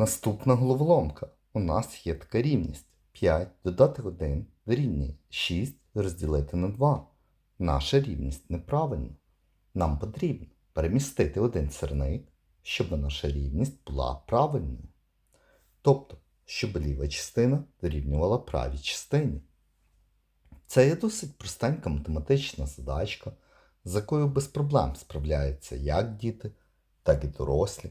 Наступна головоломка. У нас є така рівність. 5 додати 1 дорівнює 6 розділити на 2. Наша рівність неправильна. Нам потрібно перемістити один сирник, щоб наша рівність була правильною. Тобто, щоб ліва частина дорівнювала правій частині. Це є досить простенька математична задачка, з якою без проблем справляються як діти, так і дорослі.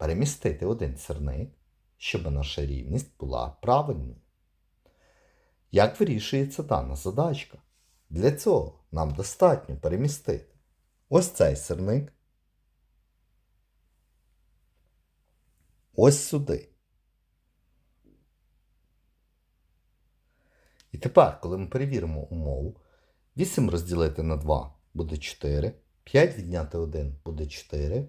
перемістити один сирник, щоб наша рівність була правильною. Як вирішується дана задачка? Для цього нам достатньо перемістити ось цей сирник, ось сюди. І тепер, коли ми перевіримо умову, 8 розділити на 2 буде 4, 5 відняти 1 буде 4,